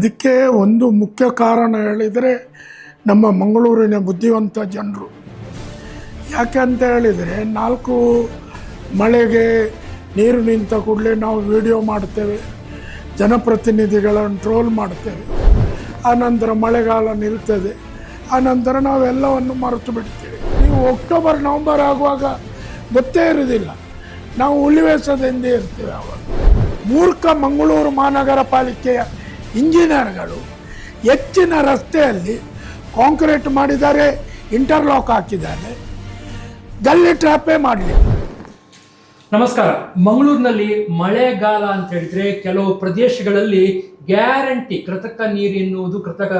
ಇದಕ್ಕೆ ಒಂದು ಮುಖ್ಯ ಕಾರಣ ಹೇಳಿದರೆ ನಮ್ಮ ಮಂಗಳೂರಿನ ಬುದ್ಧಿವಂತ ಜನರು. ಯಾಕೆ ಅಂತ ಹೇಳಿದರೆ ನಾಲ್ಕು ಮಳೆಗೆ ನೀರು ನಿಂತ ಕೂಡಲೇ ನಾವು ವಿಡಿಯೋ ಮಾಡ್ತೇವೆ, ಜನಪ್ರತಿನಿಧಿಗಳನ್ನು ಟ್ರೋಲ್ ಮಾಡ್ತೇವೆ. ಆನಂತರ ಮಳೆಗಾಲ ನಿಲ್ತದೆ, ಆನಂತರ ನಾವೆಲ್ಲವನ್ನು ಮರೆತು ಬಿಡ್ತೇವೆ. ನೀವು ಅಕ್ಟೋಬರ್ ನವಂಬರ್ ಆಗುವಾಗ ಗೊತ್ತೇ ಇರುವುದಿಲ್ಲ. ನಾವು ಉಳಿವೇಸದಿಂದ ಇರ್ತೇವೆ ಅವಾಗ. ಮೂರ್ಖ ಮಂಗಳೂರು ಮಹಾನಗರ ಪಾಲಿಕೆಯ ಇಂಜಿನಿಯರ್ಗಳು ಹೆಚ್ಚಿನ ರಸ್ತೆಯಲ್ಲಿ ಕಾಂಕ್ರೀಟ್ ಮಾಡಿದ್ದಾರೆ, ಇಂಟರ್ಲಾಕ್ ಹಾಕಿದ್ದಾರೆ. ಗಲ್ಲಿ ಟ್ರಾಪೇ ಮಾಡಲಿಲ್ಲ ನಮಸ್ಕಾರ. ಮಂಗಳೂರಿನಲ್ಲಿ ಮಳೆಗಾಲ ಅಂತ ಹೇಳಿದ್ರೆ ಕೆಲವು ಪ್ರದೇಶಗಳಲ್ಲಿ ಗ್ಯಾರಂಟಿ, ಕೃತಕ ನೀರು ಎನ್ನುವುದು, ಕೃತಕ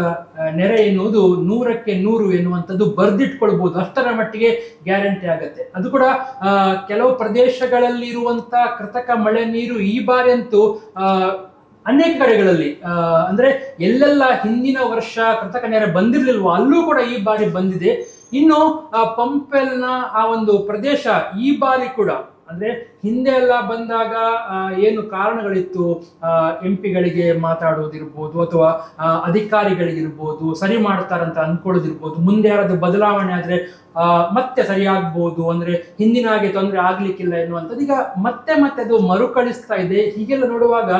ನೆರೆ ಎನ್ನುವುದು ನೂರಕ್ಕೆ ನೂರು ಎನ್ನುವಂಥದ್ದು ಬರೆದಿಟ್ಕೊಳ್ಬಹುದು ಅಷ್ಟರ ಮಟ್ಟಿಗೆ ಗ್ಯಾರಂಟಿ ಆಗುತ್ತೆ. ಅದು ಕೂಡ ಕೆಲವು ಪ್ರದೇಶಗಳಲ್ಲಿರುವಂಥ ಕೃತಕ ಮಳೆ ನೀರು ಈ ಬಾರಿ ಅಂತೂ ಅನೇಕ ಕಡೆಗಳಲ್ಲಿ ಅಂದ್ರೆ ಎಲ್ಲೆಲ್ಲ ಹಿಂದಿನ ವರ್ಷ ಕೃತಕ ನೆರೆ ಬಂದಿರ್ಲಿಲ್ವೋ, ಅಲ್ಲೂ ಕೂಡ ಈ ಬಾರಿ ಬಂದಿದೆ. ಇನ್ನು ಪಂಪೆಲ್ನ ಆ ಒಂದು ಪ್ರದೇಶ ಈ ಬಾರಿ ಕೂಡ, ಅಂದ್ರೆ ಹಿಂದೆ ಎಲ್ಲ ಬಂದಾಗ ಏನು ಕಾರಣಗಳಿತ್ತು? ಎಂ ಪಿಗಳಿಗೆ ಮಾತಾಡೋದಿರ್ಬೋದು, ಅಥವಾ ಅಧಿಕಾರಿಗಳಿಗಿರ್ಬೋದು, ಸರಿ ಮಾಡ್ತಾರಂತ ಅನ್ಕೊಳ್ಳೋದಿರ್ಬೋದು, ಮುಂದೆ ಯಾರಾದ್ರೂ ಬದಲಾವಣೆ ಆದ್ರೆ ಮತ್ತೆ ಸರಿಯಾಗ್ಬೋದು, ಅಂದ್ರೆ ಹಿಂದಿನ ಹಾಗೆ ತೊಂದರೆ ಆಗ್ಲಿಕ್ಕಿಲ್ಲ ಎನ್ನುವಂಥದ್ದು ಈಗ ಮತ್ತೆ ಮತ್ತೆ ಅದು ಮರುಕಳಿಸ್ತಾ ಇದೆ. ಹೀಗೆಲ್ಲ ನೋಡುವಾಗ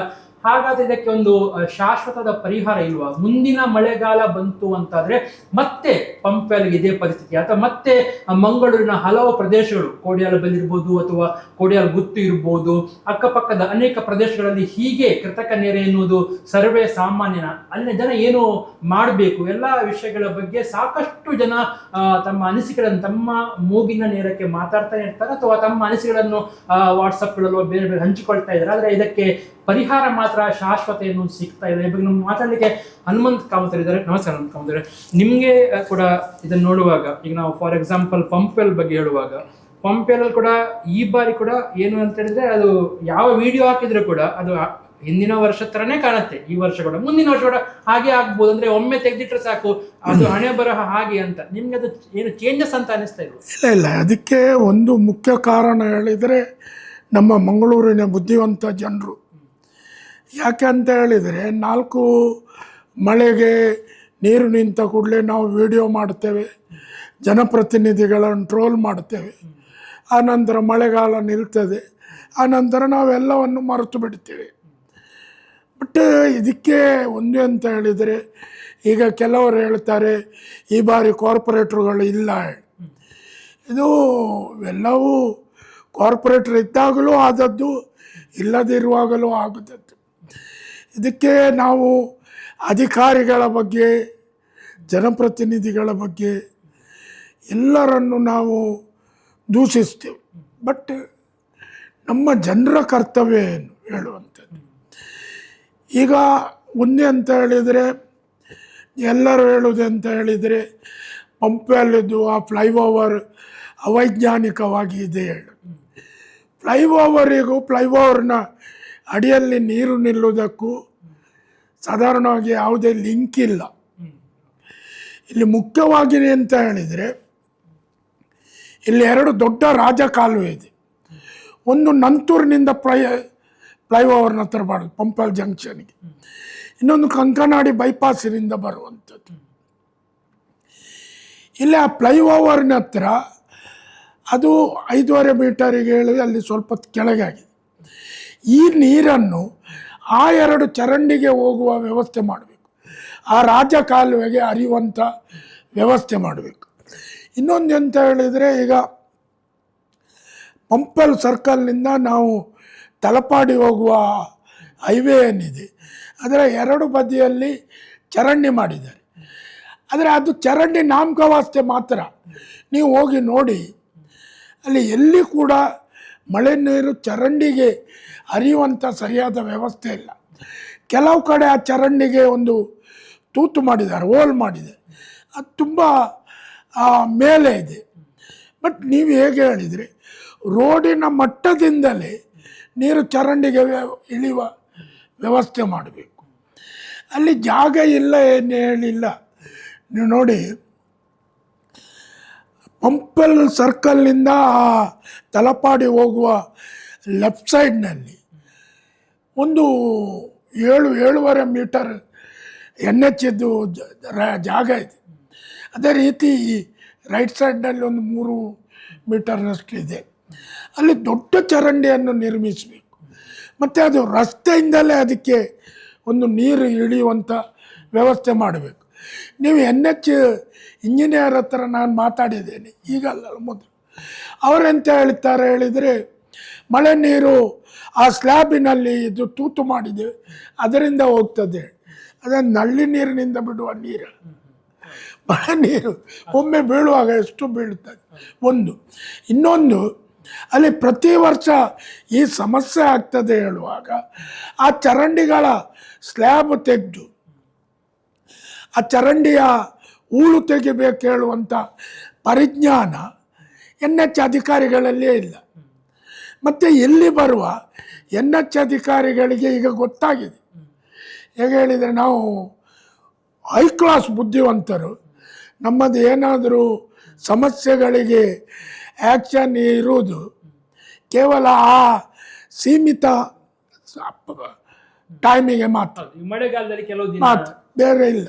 ಹಾಗಾದ್ರೆ ಇದಕ್ಕೆ ಒಂದು ಶಾಶ್ವತದ ಪರಿಹಾರ ಇಲ್ವಾ? ಮುಂದಿನ ಮಳೆಗಾಲ ಬಂತು ಅಂತಾದ್ರೆ ಮತ್ತೆ ಪಂಪೆಲ್ ಇದೇ ಪರಿಸ್ಥಿತಿ. ಅಥವಾ ಮತ್ತೆ ಮಂಗಳೂರಿನ ಹಲವು ಪ್ರದೇಶಗಳು, ಕೋಡಿಯಾಲ ಇರ್ಬೋದು ಅಥವಾ ಕೋಡಿಯಾಲ ಗುತ್ತು ಇರ್ಬೋದು, ಅಕ್ಕಪಕ್ಕದ ಅನೇಕ ಪ್ರದೇಶಗಳಲ್ಲಿ ಹೀಗೆ ಕೃತಕ ನೆರೆ ಎನ್ನುವುದು ಸರ್ವೇ ಸಾಮಾನ್ಯನ. ಅಲ್ಲಿ ಜನ ಏನು ಮಾಡಬೇಕು? ಎಲ್ಲ ವಿಷಯಗಳ ಬಗ್ಗೆ ಸಾಕಷ್ಟು ಜನ ತಮ್ಮ ಅನಿಸಿಕೆಗಳನ್ನು ತಮ್ಮ ಮೂಗಿನ ನೇರಕ್ಕೆ ಮಾತಾಡ್ತಾನೆ ಇರ್ತಾರೆ ಅಥವಾ ತಮ್ಮ ಅನಿಸಿಕೆಗಳನ್ನು ವಾಟ್ಸಪ್ಗಳಲ್ಲೋ ಬೇರೆ ಬೇರೆ ಹಂಚಿಕೊಳ್ತಾ ಇದ್ದಾರೆ. ಆದರೆ ಇದಕ್ಕೆ ಪರಿಹಾರ ಮಾತ್ರ ಶಾಶ್ವತ ಏನು ಸಿಗ್ತಾ ಇದೆ. ಬಗ್ಗೆ ನಮ್ಗೆ ಮಾತಾಡಲಿಕ್ಕೆ ಹನುಮಂತ್ ಕಾಮತರ್ ಇದ್ದಾರೆ. ನಮಸ್ಕಾರ ಹನುಮಂತ್ ಕಾಮತರೆ ನಿಮಗೆ ಕೂಡ ಇದನ್ನು ನೋಡುವಾಗ ಈಗ ನಾವು ಫಾರ್ ಎಕ್ಸಾಂಪಲ್ ಪಂಪೆಲ್ ಬಗ್ಗೆ ಹೇಳುವಾಗ ಪಂಪೆಲ್ ಕೂಡ ಈ ಬಾರಿ ಕೂಡ ಏನು ಅಂತ ಹೇಳಿದ್ರೆ ಅದು ಯಾವ ವಿಡಿಯೋ ಹಾಕಿದ್ರು ಕೂಡ ಅದು ಹಿಂದಿನ ವರ್ಷ ತರನೇ ಕಾಣುತ್ತೆ. ಈ ವರ್ಷ ಕೂಡ ಮುಂದಿನ ವರ್ಷ ಕೂಡ ಹಾಗೆ ಆಗ್ಬೋದು. ಅಂದ್ರೆ ಒಮ್ಮೆ ತೆಗೆದಿಟ್ರೆ ಸಾಕು ಅದು ಹಣೆ ಬರಹ ಹಾಗೆ ಅಂತ. ನಿಮ್ಗೆ ಅದು ಏನು ಚೇಂಜಸ್ ಅಂತ ಅನಿಸ್ತಾ ಇಲ್ವಾ? ಇಲ್ಲ ಇಲ್ಲ. ಅದಕ್ಕೆ ಒಂದು ಮುಖ್ಯ ಕಾರಣ ಹೇಳಿದರೆ ನಮ್ಮ ಮಂಗಳೂರಿನ ಬುದ್ಧಿವಂತ ಜನರು. ಯಾಕೆ ಅಂತ ಹೇಳಿದರೆ ನಾಲ್ಕು ಮಳೆಗೆ ನೀರು ನಿಂತ ಕೂಡಲೇ ನಾವು ವಿಡಿಯೋ ಮಾಡ್ತೇವೆ, ಜನಪ್ರತಿನಿಧಿಗಳನ್ನು ಟ್ರೋಲ್ ಮಾಡ್ತೇವೆ. ಆನಂತರ ಮಳೆಗಾಲ ನಿಲ್ತದೆ, ಆನಂತರ ನಾವೆಲ್ಲವನ್ನು ಮರೆತು ಬಿಡ್ತೇವೆ. ಬಟ್ ಇದಕ್ಕೆ ಒಂದು ಅಂತ ಹೇಳಿದರೆ, ಈಗ ಕೆಲವರು ಹೇಳ್ತಾರೆ, ಈ ಬಾರಿ ಕಾರ್ಪೊರೇಟ್ರುಗಳು ಇಲ್ಲ. ಇದು ಎಲ್ಲವೂ ಕಾರ್ಪೊರೇಟ್ರ್ ಇದ್ದಾಗಲೂ ಆದದ್ದು, ಇಲ್ಲದಿರುವಾಗಲೂ ಆಗುತ್ತದೆ ಇದಕ್ಕೆ ನಾವು ಅಧಿಕಾರಿಗಳ ಬಗ್ಗೆ, ಜನಪ್ರತಿನಿಧಿಗಳ ಬಗ್ಗೆ ಎಲ್ಲರನ್ನು ನಾವು ದೂಷಿಸ್ತೇವೆ. ಬಟ್ ನಮ್ಮ ಜನರ ಕರ್ತವ್ಯ ಏನು ಹೇಳುವಂಥದ್ದು? ಈಗ ಒಂದೇ ಅಂತ ಹೇಳಿದರೆ, ಎಲ್ಲರೂ ಹೇಳೋದು ಅಂತ ಹೇಳಿದರೆ ಪಂಪೆಯಲ್ಲಿದ್ದು ಆ ಫ್ಲೈಓವರ್ ಅವೈಜ್ಞಾನಿಕವಾಗಿ ಇದೆ ಹೇಳು. ಫ್ಲೈಓವರಿಗೂ ಫ್ಲೈಓವರ್ನ ಅಡಿಯಲ್ಲಿ ನೀರು ನಿಲ್ಲುವುದಕ್ಕೂ ಸಾಧಾರಣವಾಗಿ ಯಾವುದೇ ಲಿಂಕ್ ಇಲ್ಲ. ಇಲ್ಲಿ ಮುಖ್ಯವಾಗಿ ಅಂತ ಹೇಳಿದರೆ, ಇಲ್ಲಿ ಎರಡು ದೊಡ್ಡ ರಾಜಕಾಲುವೆ ಇದೆ. ಒಂದು ನಂತೂರಿನಿಂದ ಪ್ಲೈ ಫ್ಲೈಓವರ್ನ ಹತ್ರ ಮಾಡೋದು ಪಂಪಲ್ ಜಂಕ್ಷನ್ಗೆ. ಇನ್ನೊಂದು ಕಂಕನಾಡಿ ಬೈಪಾಸಿನಿಂದ ಬರುವಂಥದ್ದು. ಇಲ್ಲಿ ಆ ಫ್ಲೈಓವರ್ನ ಹತ್ರ ಅದು ಐದೂವರೆ ಮೀಟರಿಗೆ ಹೇಳಿದ್ರೆ ಅಲ್ಲಿ ಸ್ವಲ್ಪ ಕೆಳಗೆ ಆಗಿದೆ. ಈ ನೀರನ್ನು ಆ ಎರಡು ಚರಂಡಿಗೆ ಹೋಗುವ ವ್ಯವಸ್ಥೆ ಮಾಡಬೇಕು. ಆ ರಾಜ ಕಾಲುವೆಗೆ ಅರಿಯುವಂಥ ವ್ಯವಸ್ಥೆ ಮಾಡಬೇಕು. ಇನ್ನೊಂದು ಎಂತ ಹೇಳಿದರೆ ಈಗ ಪಂಪಲ್ ಸರ್ಕಲ್ನಿಂದ ನಾವು ತಲಪಾಡಿ ಹೋಗುವ ಹೈವೇ ಏನಿದೆ, ಅದರ ಎರಡು ಬದಿಯಲ್ಲಿ ಚರಂಡಿ ಮಾಡಿದ್ದಾರೆ. ಆದರೆ ಅದು ಚರಂಡಿ ನಾಮಕವಾಸ್ತೆ ಮಾತ್ರ. ನೀವು ಹೋಗಿ ನೋಡಿ, ಅಲ್ಲಿ ಎಲ್ಲಿ ಕೂಡ ಮಳೆ ನೀರು ಚರಂಡಿಗೆ ಹರಿಯುವಂಥ ಸರಿಯಾದ ವ್ಯವಸ್ಥೆ ಇಲ್ಲ. ಕೆಲವು ಕಡೆ ಆ ಚರಂಡಿಗೆ ಒಂದು ತೂತು ಮಾಡಿದ್ದಾರೆ ಹೋಲ್ ಮಾಡಿದೆ. ಅದು ತುಂಬ ಮೇಲೆ ಇದೆ. ಬಟ್ ನೀವು ಹೇಗೆ ಹೇಳಿದರೆ? ರೋಡಿನ ಮಟ್ಟದಿಂದಲೇ ನೀರು ಚರಂಡಿಗೆ ಇಳಿಯುವ ವ್ಯವಸ್ಥೆ ಮಾಡಬೇಕು. ಅಲ್ಲಿ ಜಾಗ ಇಲ್ಲ ಏನು ಹೇಳಿಲ್ಲ. ನೀವು ನೋಡಿ, ಪಂಪಲ್ ಸರ್ಕಲ್ನಿಂದ ತಲಪಾಡಿ ಹೋಗುವ ಲೆಫ್ಟ್ ಸೈಡ್ನಲ್ಲಿ ಒಂದು ಏಳು, ಏಳುವರೆ ಮೀಟರ್ ಎನ್ ಎಚ್ ಇದ್ದು ಜಾಗ ಇದೆ. ಅದೇ ರೀತಿ ರೈಟ್ ಸೈಡ್ನಲ್ಲಿ ಒಂದು ಮೂರು ಮೀಟರ್ನಷ್ಟು ಇದೆ. ಅಲ್ಲಿ ದೊಡ್ಡ ಚರಂಡಿಯನ್ನು ನಿರ್ಮಿಸಬೇಕು. ಮತ್ತು ಅದು ರಸ್ತೆಯಿಂದಲೇ ಅದಕ್ಕೆ ಒಂದು ನೀರು ಇಳಿಯುವಂಥ ವ್ಯವಸ್ಥೆ ಮಾಡಬೇಕು. ನೀವು ಎನ್ ಎಚ್ ಇಂಜಿನಿಯರ್ ಹತ್ರ ನಾನು ಮಾತಾಡಿದ್ದೇನೆ. ಈಗಲ್ಲ ಮೊದಲು. ಅವರೆಂತ ಹೇಳ್ತಾರೆ ಹೇಳಿದರೆ ಮಳೆ ನೀರು ಆ ಸ್ಲ್ಯಾಬಿನಲ್ಲಿ ಇದು ತೂತು ಮಾಡಿದ್ದೇವೆ ಅದರಿಂದ ಹೋಗ್ತದೆ. ಅದೇ ನಲ್ಲಿ ನೀರಿನಿಂದ ಬಿಡುವ ನೀರು. ಮಳೆ ನೀರು ಒಮ್ಮೆ ಬೀಳುವಾಗ ಎಷ್ಟು ಬೀಳುತ್ತದೆ ಒಂದು. ಇನ್ನೊಂದು, ಅಲ್ಲಿ ಪ್ರತಿ ವರ್ಷ ಈ ಸಮಸ್ಯೆ ಆಗ್ತದೆ ಹೇಳುವಾಗ ಆ ಚರಂಡಿಗಳ ಸ್ಲ್ಯಾಬ್ ತೆಗೆದು, ಆ ಚರಂಡಿಯ ಹೂಳು ತೆಗಿಬೇಕು ಹೇಳುವಂಥ ಪರಿಜ್ಞಾನ ಎನ್ ಎಚ್ ಅಧಿಕಾರಿಗಳಲ್ಲೇ ಇಲ್ಲ. ಮತ್ತು ಇಲ್ಲಿ ಬರುವ? ಎನ್ ಎಚ್ ಅಧಿಕಾರಿಗಳಿಗೆ ಈಗ ಗೊತ್ತಾಗಿದೆ. ಹೇಗೆ ಹೇಳಿದರೆ ನಾವು ಹೈ ಕ್ಲಾಸ್ ಬುದ್ಧಿವಂತರು. ನಮ್ಮದು ಏನಾದರೂ ಸಮಸ್ಯೆಗಳಿಗೆ ಆ್ಯಕ್ಷನ್ ಇರುವುದು ಕೇವಲ ಆ ಸೀಮಿತ ಟೈಮಿಗೆ ಮಾತ್ರ. ಮಳೆಗಾಲದಲ್ಲಿ ಕೆಲವು ಮಾತ್ರ ಬೇರೆ ಇಲ್ಲ.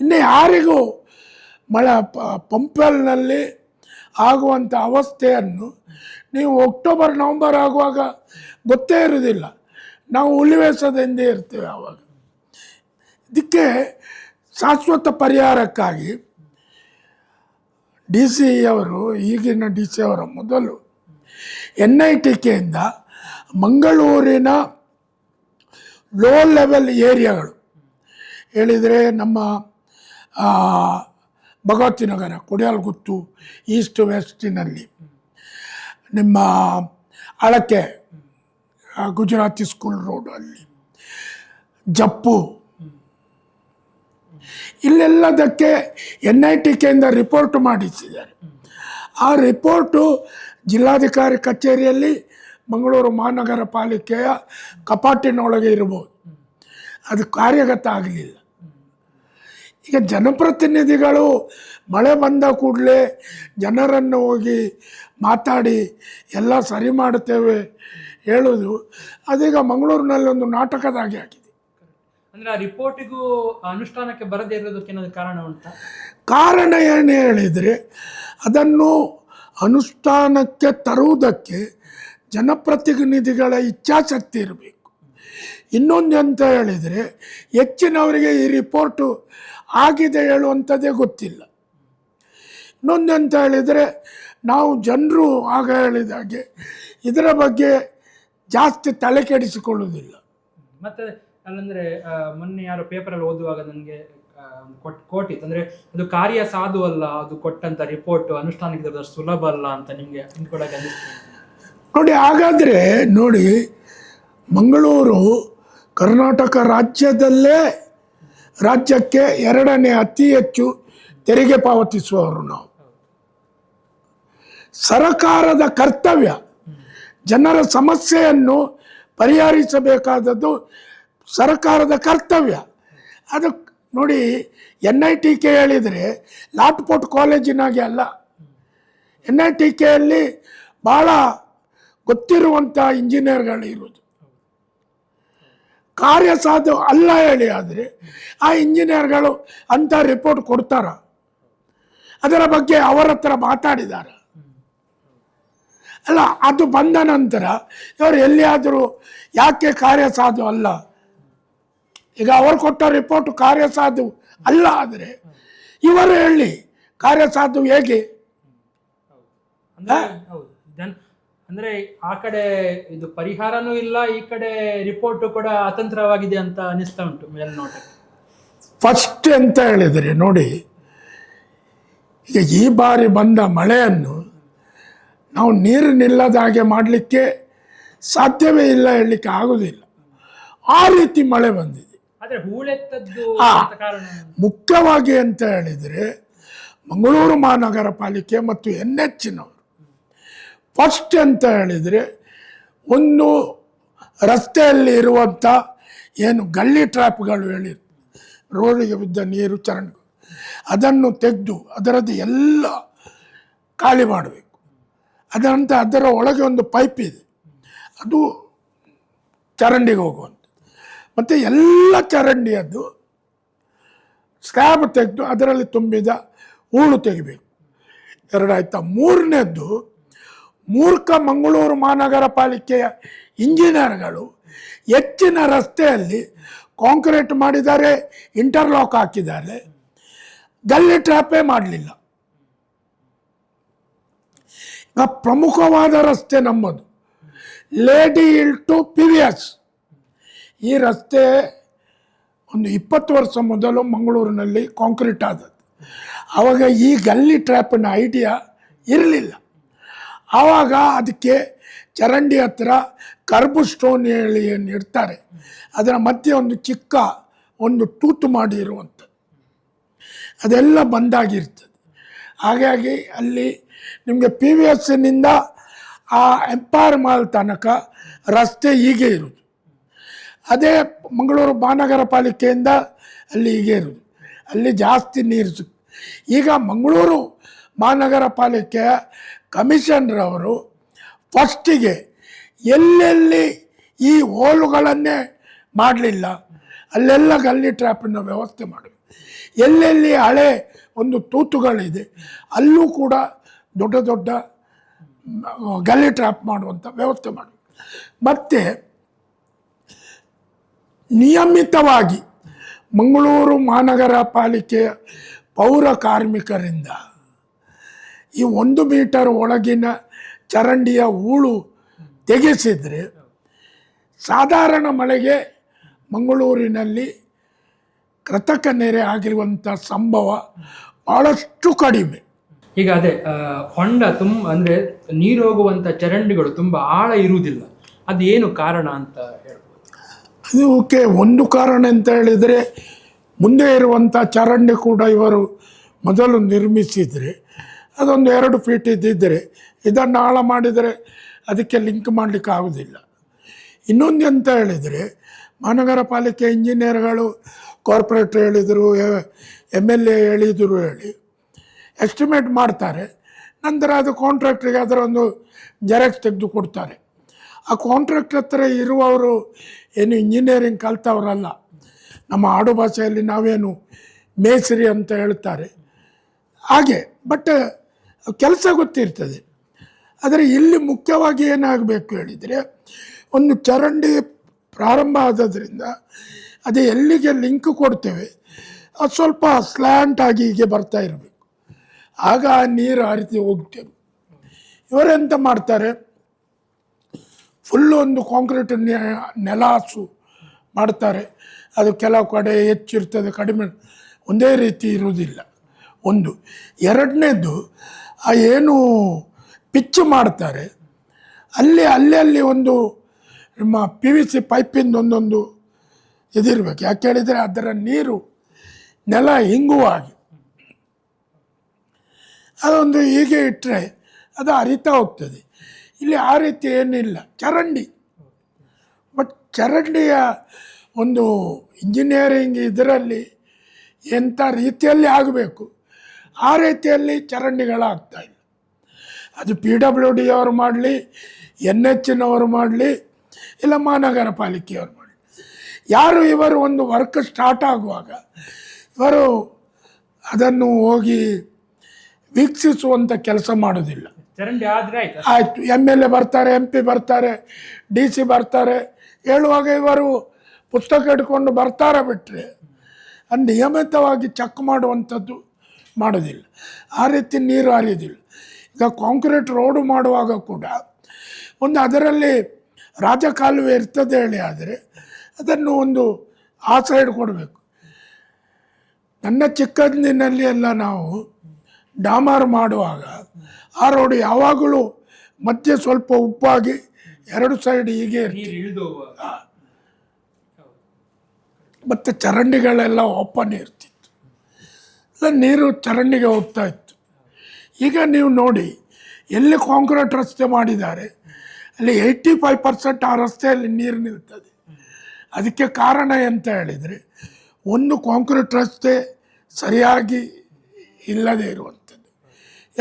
ಇನ್ನು ಯಾರಿಗೂ ಮಳೆ ಪಂಪಲ್ನಲ್ಲಿ ಆಗುವಂಥ ಅವಸ್ಥೆಯನ್ನು ನೀವು ಅಕ್ಟೋಬರ್ ನವಂಬರ್ ಆಗುವಾಗ ಗೊತ್ತೇ ಇರುವುದಿಲ್ಲ. ನಾವು ಉಳಿವೇಸದಿಂದ ಇರ್ತೇವೆ ಆವಾಗ. ಇದಕ್ಕೆ ಶಾಶ್ವತ ಪರಿಹಾರಕ್ಕಾಗಿ ಡಿ ಸಿ ಅವರು, ಈಗಿನ ಡಿ ಸಿ ಅವರ ಮೊದಲು ಎನ್ ಐ ಟಿ ಕೆಯಿಂದ ಮಂಗಳೂರಿನ ಲೋ ಲೆವೆಲ್ ಏರಿಯಾಗಳು. ಹೇಳಿದರೆ ನಮ್ಮ ಭಗವತಿ ನಗರ ಕುಡಿಯಲ್ಗುತ್ತು ಈಸ್ಟ್ ವೆಸ್ಟಿನಲ್ಲಿ. ನಿಮ್ಮ ಅಳಕೆ ಗುಜರಾತಿ ಸ್ಕೂಲ್ ರೋಡ್ ಅಲ್ಲಿ ಜಪ್ಪು. ಇಲ್ಲೆಲ್ಲದಕ್ಕೆ ಎನ್ ಐ ಟಿ ಕೆಯಿಂದ ರಿಪೋರ್ಟ್ ಮಾಡಿಸಿದ್ದಾರೆ. ಆ ರಿಪೋರ್ಟು ಜಿಲ್ಲಾಧಿಕಾರಿ ಕಚೇರಿಯಲ್ಲಿ ಮಂಗಳೂರು ಮಹಾನಗರ ಪಾಲಿಕೆಯ ಕಪಾಟಿನೊಳಗೆ ಇರ್ಬೋದು. ಅದು ಕಾರ್ಯಗತ ಆಗಲಿಲ್ಲ. ಈಗ ಜನಪ್ರತಿನಿಧಿಗಳು ಮಳೆ ಬಂದ ಕೂಡಲೇ ಜನರನ್ನು ಹೋಗಿ ಮಾತಾಡಿ ಎಲ್ಲ ಸರಿ ಮಾಡುತ್ತೇವೆ ಹೇಳೋದು. ಅದೀಗ ಮಂಗಳೂರಿನಲ್ಲಿ ಒಂದು ನಾಟಕದಾಗಿ ಆಗಿದೆ. ಅಂದರೆ ಆ ರಿಪೋರ್ಟಿಗೂ ಅನುಷ್ಠಾನಕ್ಕೆ ಬರದೇ ಇರೋದಕ್ಕೆ ಕಾರಣ ಉಂಟಾ? ಕಾರಣ ಏನು ಹೇಳಿದರೆ ಅದನ್ನು ಅನುಷ್ಠಾನಕ್ಕೆ ತರುವುದಕ್ಕೆ ಜನಪ್ರತಿನಿಧಿಗಳ ಇಚ್ಛಾಶಕ್ತಿ ಇರಬೇಕು. ಇನ್ನೊಂದು ಅಂತ ಹೇಳಿದರೆ ಹೆಚ್ಚಿನವರಿಗೆ ಈ ರಿಪೋರ್ಟು ಆಗಿದೆ ಹೇಳುವಂಥದ್ದೇ ಗೊತ್ತಿಲ್ಲ. ಇನ್ನೊಂದಂತ ಹೇಳಿದರೆ ನಾವು ಜನರು ಆಗ ಹೇಳಿದಾಗೆ ಇದರ ಬಗ್ಗೆ ಜಾಸ್ತಿ ತಲೆ ಕೆಡಿಸಿಕೊಳ್ಳುವುದಿಲ್ಲ. ಮತ್ತೆ ಅಲ್ಲಂದ್ರೆ ಮೊನ್ನೆ ಯಾರೋ ಪೇಪರ್ ಅಲ್ಲಿ ಓದುವಾಗ ನನಗೆ ಕೊಟ್ ಕೋಟಿತ್ತು ಅಂದ್ರೆ ಅದು ಕಾರ್ಯ ಸಾಧು ಅಲ್ಲ ಅದು ಕೊಟ್ಟಂತ ರಿಪೋರ್ಟ್ ಅನುಷ್ಠಾನಕ್ಕೆ ಸುಲಭ ಅಲ್ಲ ಅಂತ ನಿಮ್ಗೆ ನೋಡಿ ಹಾಗಾದರೆ ನೋಡಿ ಮಂಗಳೂರು ಕರ್ನಾಟಕ ರಾಜ್ಯದಲ್ಲೇ ರಾಜ್ಯಕ್ಕೆ ಎರಡನೇ ಅತಿ ಹೆಚ್ಚು ತೆರಿಗೆ ಪಾವತಿಸುವವರು ನಾವು. ಸರಕಾರದ ಕರ್ತವ್ಯ ಜನರ ಸಮಸ್ಯೆಯನ್ನು ಪರಿಹರಿಸಬೇಕಾದದ್ದು ಸರಕಾರದ ಕರ್ತವ್ಯ. ಅದು ನೋಡಿ ಎನ್ ಐ ಟಿ ಕೆ ಹೇಳಿದರೆ ಲಾಟ್ಪೋರ್ಟ್ ಕಾಲೇಜಿನಾಗೆ ಅಲ್ಲ. ಎನ್ ಐ ಟಿ ಕೆಯಲ್ಲಿ ಭಾಳ ಗೊತ್ತಿರುವಂಥ ಇಂಜಿನಿಯರ್ಗಳು ಇರೋದು ಕಾರ್ಯಸಾಧು ಅಲ್ಲ ಹೇಳಿ ಆದರೆ ಆ ಇಂಜಿನಿಯರ್ಗಳು ಅಂಥ ರಿಪೋರ್ಟ್ ಕೊಡ್ತಾರ. ಅದರ ಬಗ್ಗೆ ಅವರ ಹತ್ರ ಮಾತಾಡಿದ್ದಾರೆ ಅಲ್ಲ ಅದು ಬಂದ ನಂತರ ಇವರು ಎಲ್ಲಿಯಾದರೂ ಯಾಕೆ ಕಾರ್ಯಸಾಧು ಅಲ್ಲ? ಈಗ ಅವರು ಕೊಟ್ಟ ರಿಪೋರ್ಟ್ ಕಾರ್ಯಸಾಧು ಅಲ್ಲ ಆದರೆ ಇವರು ಹೇಳಿ ಕಾರ್ಯಸಾಧು ಹೇಗೆ? ಅಂದ್ರೆ ಆ ಕಡೆ ಇದು ಪರಿಹಾರನೂ ಇಲ್ಲ ಈ ಕಡೆ ರಿಪೋರ್ಟ್ ಕೂಡ ಅತಂತ್ರವಾಗಿದೆ ಅಂತ ಅನಿಸ್ತಾ ಉಂಟು ಮೇಲ್ನೋಟಕ್ಕೆ. ಫಸ್ಟ್ ಅಂತ ಹೇಳಿದರೆ ನೋಡಿ ಈಗ ಈ ಬಾರಿ ಬಂದ ಮಳೆಯನ್ನು ನಾವು ನೀರು ನಿಲ್ಲದ ಹಾಗೆ ಮಾಡಲಿಕ್ಕೆ ಸಾಧ್ಯವೇ ಇಲ್ಲ ಹೇಳಲಿಕ್ಕೆ ಆಗೋದಿಲ್ಲ. ಆ ರೀತಿ ಮಳೆ ಬಂದಿದೆ. ಮುಖ್ಯವಾಗಿ ಅಂತ ಹೇಳಿದರೆ ಮಂಗಳೂರು ಮಹಾನಗರ ಪಾಲಿಕೆ ಮತ್ತು ಎನ್ ಎಚ್ನವರು ಫಸ್ಟ್ ಅಂತ ಹೇಳಿದರೆ, ಒಂದು ರಸ್ತೆಯಲ್ಲಿ ಇರುವಂಥ ಏನು ಗಲ್ಲಿ ಟ್ರ್ಯಾಪ್ಗಳು ಹೇಳಿ, ರೋಡಿಗೆ ಬಿದ್ದ ನೀರು ಚರಂಡಿ, ಅದನ್ನು ತೆಗೆದು ಅದರದ್ದು ಎಲ್ಲ ಖಾಲಿ ಮಾಡಬೇಕು. ಅದರಂತೆ ಅದರ ಒಳಗೆ ಒಂದು ಪೈಪ್ ಇದೆ. ಅದು ಚರಂಡಿಗೆ ಹೋಗುವಂಥ ಮತ್ತು ಎಲ್ಲ ಚರಂಡಿಯದ್ದು ಸ್ಕ್ಯಾಬ್ ತೆಗೆದು ಅದರಲ್ಲಿ ತುಂಬಿದ ಹೂಳು ತೆಗಿಬೇಕು. ಎರಡಾಯ್ತಾ, ಮೂರನೇದ್ದು ಮೂರ್ಖ ಮಂಗಳೂರು ಮಹಾನಗರ ಪಾಲಿಕೆಯ ಇಂಜಿನಿಯರ್ಗಳು ಹೆಚ್ಚಿನ ರಸ್ತೆಯಲ್ಲಿ ಕಾಂಕ್ರೀಟ್ ಮಾಡಿದ್ದಾರೆ, ಇಂಟರ್ಲಾಕ್ ಹಾಕಿದ್ದಾರೆ. ಗಲ್ಲಿ ಟ್ರ್ಯಾಪೇ ಮಾಡಲಿಲ್ಲ. ಈಗ ಪ್ರಮುಖವಾದ ರಸ್ತೆ ನಮ್ಮದು. ಲೇಡಿ ಇಲ್ ಟು ಪಿ ವಿ ಎಸ್. ಈ ರಸ್ತೆ ಒಂದು ಇಪ್ಪತ್ತು ವರ್ಷ ಮೊದಲು ಮಂಗಳೂರಿನಲ್ಲಿ ಕಾಂಕ್ರೀಟ್ ಆದದ್ದು. ಆವಾಗ ಈ ಗಲ್ಲಿ ಟ್ರ್ಯಾಪಿನ ಐಡಿಯಾ ಇರಲಿಲ್ಲ. ಆವಾಗ ಅದಕ್ಕೆ ಚರಂಡಿ ಹತ್ತಿರ ಕರ್ಬು ಸ್ಟೋನ್ ಹೇಳಿ ಏನು ಇಡ್ತಾರೆ ಅದರ ಮಧ್ಯೆ ಒಂದು ಚಿಕ್ಕ ಒಂದು ಟೂತ್ ಮಾಡಿ ಇರುವಂಥದ್ದು ಅದೆಲ್ಲ ಬಂದಾಗಿರ್ತದೆ. ಹಾಗಾಗಿ ಅಲ್ಲಿ ನಿಮಗೆ ಪಿ ವಿ ಎಸ್ನಿಂದ ಆ ಎಂಪೈರ್ ಮಾಲ್ ತನಕ ರಸ್ತೆ ಹೀಗೆ ಇರೋದು ಅದೇ ಮಂಗಳೂರು ಮಹಾನಗರ ಪಾಲಿಕೆಯಿಂದ ಅಲ್ಲಿ ಹೀಗೆ ಇರೋದು ಅಲ್ಲಿ ಜಾಸ್ತಿ ನೀರು ಸಿಗ್ತದೆ. ಈಗ ಮಂಗಳೂರು ಮಹಾನಗರ ಪಾಲಿಕೆಯ ಕಮಿಷನರವರು ಫಸ್ಟಿಗೆ ಎಲ್ಲೆಲ್ಲಿ ಈ ಹೋಲುಗಳನ್ನೇ ಮಾಡಲಿಲ್ಲ, ಅಲ್ಲೆಲ್ಲ ಗಲ್ಲಿ ಟ್ರ್ಯಾಪನ್ನು ವ್ಯವಸ್ಥೆ ಮಾಡಬೇಕು ಎಲ್ಲೆಲ್ಲಿ ಹಳೆ ಒಂದು ತೂತುಗಳಿದೆ, ಅಲ್ಲೂ ಕೂಡ ದೊಡ್ಡ ದೊಡ್ಡ ಗಲ್ಲಿ ಟ್ರ್ಯಾಪ್ ಮಾಡುವಂಥ ವ್ಯವಸ್ಥೆ ಮಾಡಬೇಕು ಮತ್ತು ನಿಯಮಿತವಾಗಿ ಮಂಗಳೂರು ಮಹಾನಗರ ಪಾಲಿಕೆಯ ಪೌರ ಕಾರ್ಮಿಕರಿಂದ ಈ ಒಂದು ಮೀಟರ್ ಒಳಗಿನ ಚರಂಡಿಯ ಹೂಳು ತೆಗೆಸಿದರೆ ಸಾಧಾರಣ ಮಳೆಗೆ ಮಂಗಳೂರಿನಲ್ಲಿ ಕೃತಕ ನೆರೆ ಆಗಿರುವಂಥ ಸಂಭವ ಭಾಳಷ್ಟು ಕಡಿಮೆ. ಈಗ ಅದೇ ಹೊಂಡ ತುಂಬ ಅಂದರೆ ನೀರು ಹೋಗುವಂಥ ಚರಂಡಿಗಳು ತುಂಬ ಆಳ ಇರುವುದಿಲ್ಲ. ಅದು ಏನು ಕಾರಣ ಅಂತ ಹೇಳ್ಬೋದು? ಅದಕ್ಕೆ ಒಂದು ಕಾರಣ ಅಂತ ಹೇಳಿದರೆ ಮುಂದೆ ಇರುವಂಥ ಚರಂಡಿ ಕೂಡ ಇವರು ಮೊದಲು ನಿರ್ಮಿಸಿದರೆ ಅದೊಂದು ಎರಡು ಫೀಟ್ ಇದ್ದಿದ್ದರೆ, ಇದನ್ನು ಆಳ ಮಾಡಿದರೆ ಅದಕ್ಕೆ ಲಿಂಕ್ ಮಾಡಲಿಕ್ಕೆ ಆಗೋದಿಲ್ಲ. ಇನ್ನೊಂದು ಅಂತ ಹೇಳಿದರೆ, ಮಹಾನಗರ ಪಾಲಿಕೆ ಇಂಜಿನಿಯರ್ಗಳು ಕಾರ್ಪೊರೇಟ್ರ್ ಹೇಳಿದರು ಎಂ ಎಲ್ ಎ ಹೇಳಿದರು ಹೇಳಿ ಎಸ್ಟಿಮೇಟ್ ಮಾಡ್ತಾರೆ. ನಂತರ ಅದು ಕಾಂಟ್ರಾಕ್ಟ್ರಿಗೆ ಅದರ ಒಂದು ಜೆರಾಕ್ಸ್ ತೆಗೆದು ಕೊಡ್ತಾರೆ. ಆ ಕಾಂಟ್ರಾಕ್ಟ್ ಹತ್ರ ಇರುವವರು ಏನು ಇಂಜಿನಿಯರಿಂಗ್ ಕಲಿತವರಲ್ಲ. ನಮ್ಮ ಆಡು ಭಾಷೆಯಲ್ಲಿ ನಾವೇನು ಮೇಸ್ರಿ ಅಂತ ಹೇಳ್ತಾರೆ. ಹಾಗೆ ಬಟ್ ಕೆಲಸ ಗೊತ್ತಿರ್ತದೆ. ಆದರೆ ಇಲ್ಲಿ ಮುಖ್ಯವಾಗಿ ಏನಾಗಬೇಕು ಹೇಳಿದರೆ, ಒಂದು ಚರಂಡಿ ಪ್ರಾರಂಭ ಆದದ್ರಿಂದ ಅದು ಎಲ್ಲಿಗೆ ಲಿಂಕ್ ಕೊಡ್ತೇವೆ, ಅದು ಸ್ವಲ್ಪ ಸ್ಲ್ಯಾಂಟ್ ಆಗಿ ಹೀಗೆ ಬರ್ತಾ ಇರಬೇಕು. ಆಗ ಆ ನೀರು ಹರಿದು ಹೋಗ್ತೇವೆ. ಇವರೆಂತ ಮಾಡ್ತಾರೆ, ಫುಲ್ಲು ಒಂದು ಕಾಂಕ್ರೀಟ್ ನೆಲಾಸು ಮಾಡ್ತಾರೆ. ಅದು ಕೆಲವು ಕಡೆ ಹೆಚ್ಚಿರ್ತದೆ, ಕಡಿಮೆ, ಒಂದೇ ರೀತಿ ಇರುವುದಿಲ್ಲ. ಒಂದು. ಎರಡನೇದು ಆ ಏನು ಪಿಚ್ ಮಾಡ್ತಾರೆ. ಅಲ್ಲಿ ಅಲ್ಲಿ ಅಲ್ಲಿ ಒಂದು ನಮ್ಮ ಪಿ ವಿ ಸಿ ಪೈಪಿಂದ ಒಂದೊಂದು ಇದಿರಬೇಕು. ಯಾಕೆ ಹೇಳಿದರೆ ಅದರ ನೀರು ನೆಲ ಹಿಂಗುವ ಹಾಗೆ. ಅದೊಂದು ಹೀಗೆ ಇಟ್ಟರೆ ಅದು ಅರಿತಾ ಹೋಗ್ತದೆ. ಇಲ್ಲಿ ಆ ರೀತಿ ಏನಿಲ್ಲ. ಚರಂಡಿ. ಬಟ್ ಚರಂಡಿಯ ಒಂದು ಇಂಜಿನಿಯರಿಂಗ್ ಇದರಲ್ಲಿ ಎಂಥ ರೀತಿಯಲ್ಲಿ ಆಗಬೇಕು. ಆ ರೀತಿಯಲ್ಲಿ ಚರಂಡಿಗಳಾಗ್ತಾ ಇಲ್ಲ ಅದು ಪಿ ಡಬ್ಲ್ಯೂ ಡಿ ಅವರು ಮಾಡಲಿ ಎನ್ ಎಚ್ನವರು ಮಾಡಲಿ ಇಲ್ಲ ಮಹಾನಗರ ಪಾಲಿಕೆಯವರು ಮಾಡಲಿ. ಯಾರು ಇವರು ಒಂದು ವರ್ಕ್ ಸ್ಟಾರ್ಟ್ ಆಗುವಾಗ ಇವರು ಅದನ್ನು ಹೋಗಿ ವೀಕ್ಷಿಸುವಂಥ ಕೆಲಸ ಮಾಡೋದಿಲ್ಲ. ಚರಂಡಿ ಆದರೆ ಆಯ್ತು? ಆಯಿತು ಎಂ ಎಲ್ ಎ ಬರ್ತಾರೆ ಎಂ ಪಿ ಬರ್ತಾರೆ ಡಿ ಸಿ ಬರ್ತಾರೆ ಹೇಳುವಾಗ ಇವರು ಪುಸ್ತಕ ಇಟ್ಕೊಂಡು ಬರ್ತಾರೆ ಬಿಟ್ಟರೆ ಅದು ನಿಯಮಿತವಾಗಿ ಚೆಕ್ ಮಾಡುವಂಥದ್ದು ಮಾಡೋದಿಲ್ಲ. ಆ ರೀತಿ ನೀರು ಹರಿಯೋದಿಲ್ಲ ಈಗ ಕಾಂಕ್ರೀಟ್ ರೋಡು ಮಾಡುವಾಗ ಕೂಡ ಒಂದು ಅದರಲ್ಲಿ ರಾಜಕಾಲುವೆ ಇರ್ತದೆ ಹೇಳಿ ಆದರೆ ಅದನ್ನು ಒಂದು ಆ ಸೈಡ್ ಕೊಡಬೇಕು. ನನ್ನ ಚಿಕ್ಕಂದಿನಲ್ಲಿ ಎಲ್ಲ ನಾವು ಡಾಮರ್ ಮಾಡುವಾಗ ಆ ರೋಡ್ ಯಾವಾಗಲೂ ಮಧ್ಯೆ ಸ್ವಲ್ಪ ಉಪ್ಪಾಗಿ ಎರಡು ಸೈಡ್ ಹೀಗೆ ಮತ್ತು ಚರಂಡಿಗಳೆಲ್ಲ ಓಪನ್ ಇರ್ತಿತ್ತು. ಎಲ್ಲ ನೀರು ಚರಂಡಿಗೆ ಹೋಗ್ತಾ ಇತ್ತು. ಈಗ ನೀವು ನೋಡಿ, ಎಲ್ಲಿ ಕಾಂಕ್ರೀಟ್ ರಸ್ತೆ ಮಾಡಿದ್ದಾರೆ, ಅಲ್ಲಿ ಏಯ್ಟಿ ಫೈವ್ ಪರ್ಸೆಂಟ್ ಆ ರಸ್ತೆಯಲ್ಲಿ ನೀರು ನಿಲ್ತದೆ. ಅದಕ್ಕೆ ಕಾರಣ ಎಂತ ಹೇಳಿದರೆ, ಒಂದು ಕಾಂಕ್ರೀಟ್ ರಸ್ತೆ ಸರಿಯಾಗಿ ಇಲ್ಲದೇ ಇರುವಂಥದ್ದು.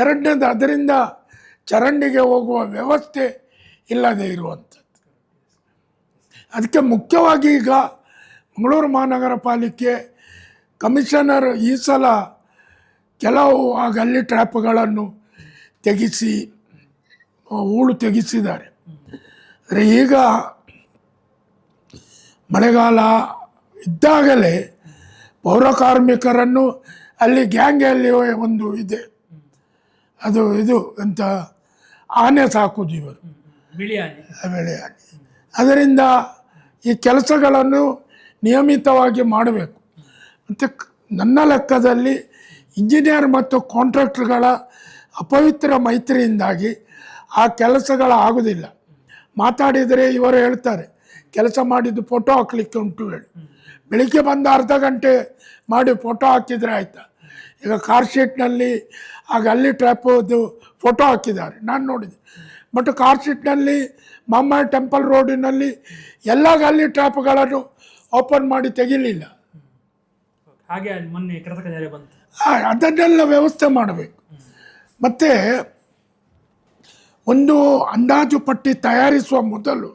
ಎರಡನೇದು, ಅದರಿಂದ ಚರಂಡಿಗೆ ಹೋಗುವ ವ್ಯವಸ್ಥೆ ಇಲ್ಲದೇ ಇರುವಂಥದ್ದು. ಅದಕ್ಕೆ ಮುಖ್ಯವಾಗಿ ಈಗ ಮಂಗಳೂರು ಮಹಾನಗರ ಪಾಲಿಕೆ ಕಮಿಷನರ್ ಈ ಸಲ ಕೆಲವು ಆ ಗಲ್ಲಿ ಟ್ರ್ಯಾಪ್ಗಳನ್ನು ತೆಗೆಸಿ ಹೂಳು ತೆಗೆಸಿದ್ದಾರೆ. ಆದರೆ ಈಗ ಮಳೆಗಾಲ ಇದ್ದಾಗಲೇ ಪೌರ ಕಾರ್ಮಿಕರನ್ನು ಅಲ್ಲಿ ಗ್ಯಾಂಗಲ್ಲಿ ಒಂದು ಇದೆ. ಅದು ಇದು ಅಂತ ಆನೆ ಸಾಕುದು ಇವರು ಬಿಳಿ ಆನೆ ಅದರಿಂದ ಈ ಕೆಲಸಗಳನ್ನು ನಿಯಮಿತವಾಗಿ ಮಾಡಬೇಕು. ಮತ್ತು ನನ್ನ ಲೆಕ್ಕದಲ್ಲಿ ಇಂಜಿನಿಯರ್ ಮತ್ತು ಕಾಂಟ್ರಾಕ್ಟ್ರ್ಗಳ ಅಪವಿತ್ರ ಮೈತ್ರಿಯಿಂದಾಗಿ ಆ ಕೆಲಸಗಳು ಆಗೋದಿಲ್ಲ. ಮಾತಾಡಿದರೆ ಇವರು ಹೇಳ್ತಾರೆ, ಕೆಲಸ ಮಾಡಿದ್ದು ಫೋಟೋ ಹಾಕ್ಲಿಕ್ಕೆ ಉಂಟು ಹೇಳಿ. ಬೆಳಿಗ್ಗೆ ಬಂದು ಅರ್ಧ ಗಂಟೆ ಮಾಡಿ ಫೋಟೋ ಹಾಕಿದರೆ ಆಯಿತಾ? ಈಗ ಕಾರ್ ಶೀಟ್ನಲ್ಲಿ ಆಗ ಅಲ್ಲಿ ಟ್ರ್ಯಾಪದು ಫೋಟೋ ಹಾಕಿದ್ದಾರೆ. ನಾನು ನೋಡಿದೆ. ಬಟ್ ಕಾರ್ ಶೀಟ್ನಲ್ಲಿ ಮಮ್ಮ ಟೆಂಪಲ್ ರೋಡಿನಲ್ಲಿ ಎಲ್ಲ ಗಲ್ಲಿ ಟ್ರ್ಯಾಪ್ಗಳನ್ನು ಓಪನ್ ಮಾಡಿ ತೆಗಿಲಿಲ್ಲ. ಹಾಗೆ ಮೊನ್ನೆ ಕೃತಕ ನೆರೆ ಬಂತು. ಅದನ್ನೆಲ್ಲ ವ್ಯವಸ್ಥೆ ಮಾಡಬೇಕು. ಮತ್ತು ಒಂದು ಅಂದಾಜು ಪಟ್ಟಿ ತಯಾರಿಸುವ ಮೊದಲು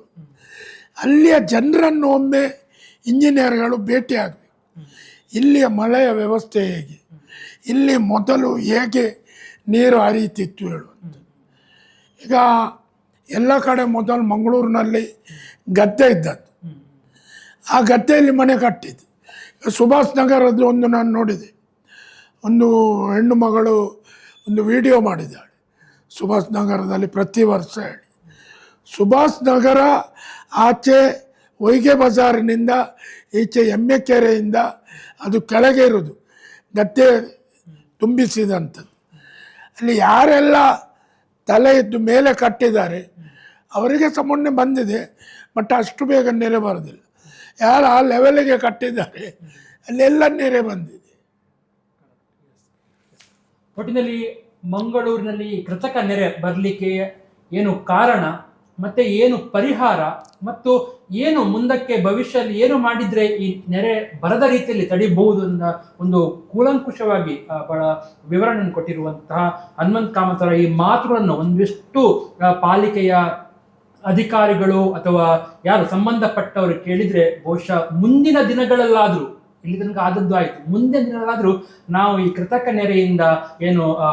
ಅಲ್ಲಿಯ ಜನರನ್ನು ಒಮ್ಮೆ ಇಂಜಿನಿಯರ್ಗಳು ಭೇಟಿಯಾಗಬೇಕು ಇಲ್ಲಿಯ ಮಳೆಯ ವ್ಯವಸ್ಥೆ ಹೇಗೆ? ಇಲ್ಲಿ ಮೊದಲು ಹೇಗೆ ನೀರು ಹರಿಯುತ್ತಿತ್ತು ಹೇಳುವಂಥ ಈಗ ಎಲ್ಲ ಕಡೆ ಮೊದಲು ಮಂಗಳೂರಿನಲ್ಲಿ ಗದ್ದೆ ಇದ್ದದ್ದು. ಆ ಗದ್ದೆಯಲ್ಲಿ ಮನೆ ಕಟ್ಟಿದ್ದು ಸುಭಾಷ್ ನಗರದ್ದು ಒಂದು ನಾನು ನೋಡಿದೆ. ಒಂದು ಹೆಣ್ಣು ಮಗಳು ಒಂದು ವಿಡಿಯೋ ಮಾಡಿದ್ದಾಳೆ. ಸುಭಾಷ್ ನಗರದಲ್ಲಿ ಪ್ರತಿ ವರ್ಷ ಹೇಳಿ. ಸುಭಾಷ್ ನಗರ ಆಚೆ ಹೊಯ್ಗೆ ಬಜಾರಿನಿಂದ, ಈಚೆ ಎಮ್ಮೆಕೆರೆಯಿಂದ ಅದು ಕೆಳಗೆ ಇರೋದು ಗದ್ದೆ ತುಂಬಿಸಿದಂಥದ್ದು. ಅಲ್ಲಿ ಯಾರೆಲ್ಲ ತಲೆ ಇದ್ದು ಮೇಲೆ ಕಟ್ಟಿದ್ದಾರೆ, ಅವರಿಗೆ ಸಮನ್ನೆ ಬಂದಿದೆ, ಬಟ್ ಅಷ್ಟು ಬೇಗ ನೆರೆ ಬರೋದಿಲ್ಲ ಯಾರು ಆ ಲೆವೆಲ್ಗೆ ಕಟ್ಟಿದ್ದಾರೆ. ಅಲ್ಲೆಲ್ಲ ನೆರೆ ಬಂದಿದೆ. ಒಟ್ಟಿನಲ್ಲಿ ಮಂಗಳೂರಿನಲ್ಲಿ ಕೃತಕ ನೆರೆ ಬರಲಿಕ್ಕೆ ಏನು ಕಾರಣ, ಮತ್ತೆ ಏನು ಪರಿಹಾರ, ಮತ್ತು ಏನು ಮುಂದಕ್ಕೆ ಭವಿಷ್ಯದಲ್ಲಿ ಏನು ಮಾಡಿದ್ರೆ ಈ ನೆರೆ ಬರದ ರೀತಿಯಲ್ಲಿ ತಡಿಬಹುದು ಅಂತ ಒಂದು ಕೂಲಂಕುಷವಾಗಿ ಬಹಳ ವಿವರಣೆಯನ್ನು ಕೊಟ್ಟಿರುವಂತಹ ಹನುಮಂತ್ ಕಾಮತರ ಈ ಮಾತುಗಳನ್ನು ಒಂದಿಷ್ಟು ಪಾಲಿಕೆಯ ಅಧಿಕಾರಿಗಳು ಅಥವಾ ಯಾರು ಸಂಬಂಧಪಟ್ಟವರು ಕೇಳಿದ್ರೆ ಬಹುಶಃ ಮುಂದಿನ ದಿನಗಳಲ್ಲಾದರೂ ಇಲ್ಲಿ ತನಕ ಆದದ್ದು ಆಯ್ತು ಮುಂದಿನ ದಿನಗಳಾದರೂ ನಾವು ಈ ಕೃತಕ ನೆರೆಯಿಂದ ಏನು ಆ,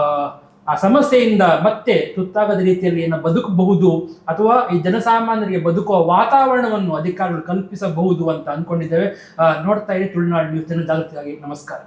ಸಮಸ್ಯೆಯಿಂದ ಮತ್ತೆ ತುತ್ತಾಗದ ರೀತಿಯಲ್ಲಿ ಏನೋ ಬದುಕಬಹುದು ಅಥವಾ ಈ ಜನಸಾಮಾನ್ಯರಿಗೆ ಬದುಕುವ ವಾತಾವರಣವನ್ನು ಅಧಿಕಾರಿಗಳು ಕಲ್ಪಿಸಬಹುದು ಅಂತ ಅನ್ಕೊಂಡಿದ್ದೇವೆ. ಆ, ನೋಡ್ತಾ ಇರಿ ತುಳುನಾಡು ನ್ಯೂಸ್ ಜನಜಾಗೃತಿಗಾಗಿ ನಮಸ್ಕಾರ.